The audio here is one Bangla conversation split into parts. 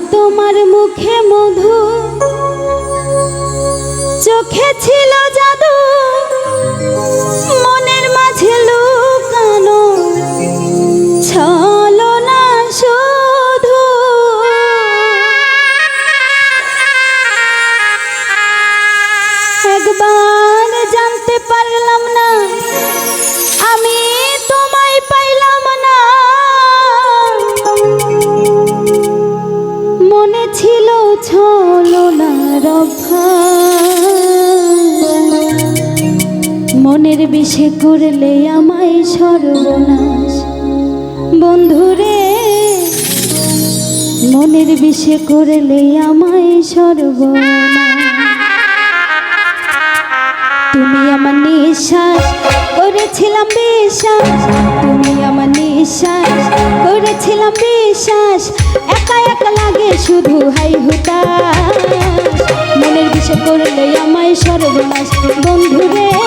তোমার মুখে মধু। চোখে ছিল জাদু। মনের মাঝে লুকানো। ছলো না শুধু। একবার জানতে পারলাম ছলো না মনের বিষে করলে আমায় সর্বনাশ। বন্ধুরে, মনের বিষে করলে আমায় সর্বনাশ। তুমি আমার নিঃশ্বাস করেছিলাম বিশ্বাস। তুমি আমার নিঃশ্বাস করেছিলাম বিশ্বাস। শুধু হাই হুতা মনের বিষয় করলে আমায় সর্বনাশ। মনের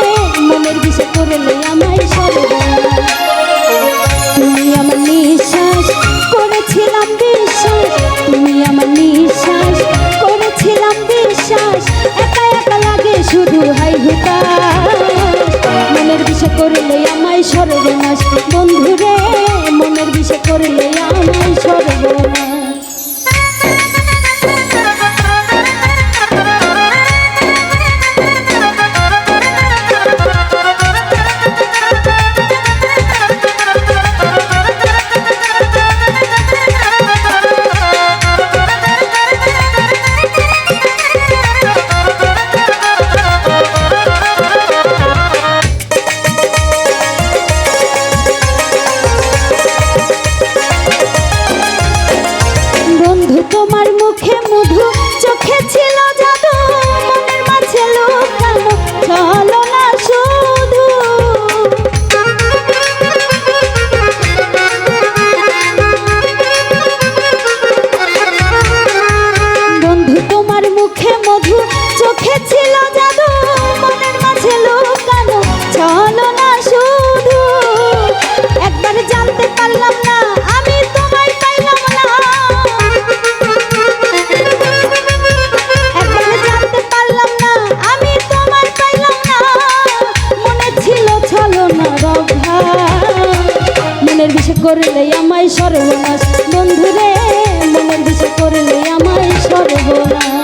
চোখে ছিল না শুধু। একবার জানতে পারলাম না, আমি তোমায় পাইলাম না। একবার জানতে পারলাম না, আমি তোমায় পাইলাম না। মনে ছিল আমায় সর্বনাশ। বন্ধুরে, মনের বিষে করলে আমায় সর্বনাশ।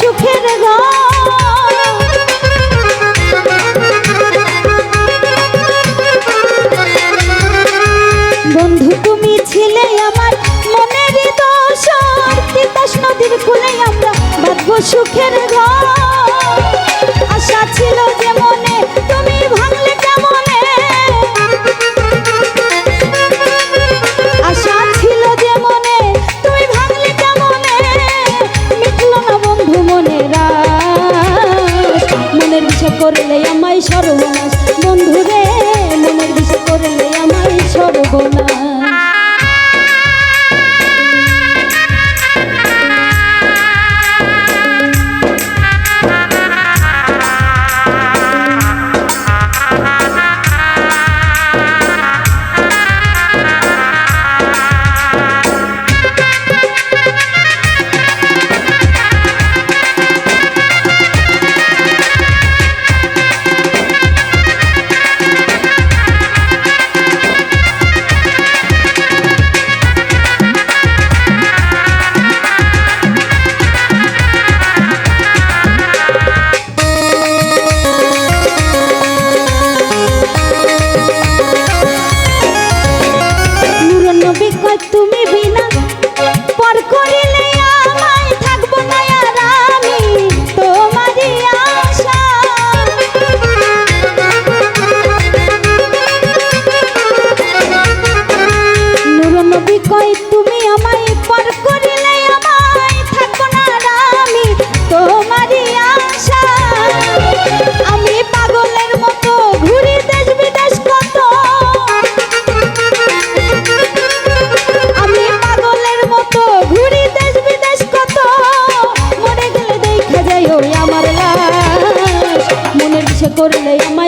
সুখের। বন্ধু তুমি ছিলে আমার মনের দোষর তিতাস নদীর কুলে আমরা বাঁধবো সুখের ঘর করলে আমায় সর্বনাশ। বন্ধুরে মনের বিষয় করলে আমায় সর্বনাশ।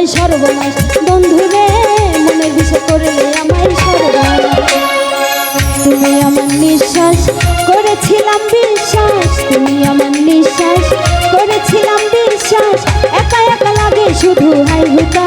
আমায় সর্বনাশ। বন্ধু রে মনের দিশে করলে আমায় সর্বনাশ। তুমি আমার নিঃশ্বাস করেছিলাম বিশ্বাস। তুমি আমার নিঃশ্বাস করেছিলাম বিশ্বাস। একা একা লাগে শুধু হাই হুতা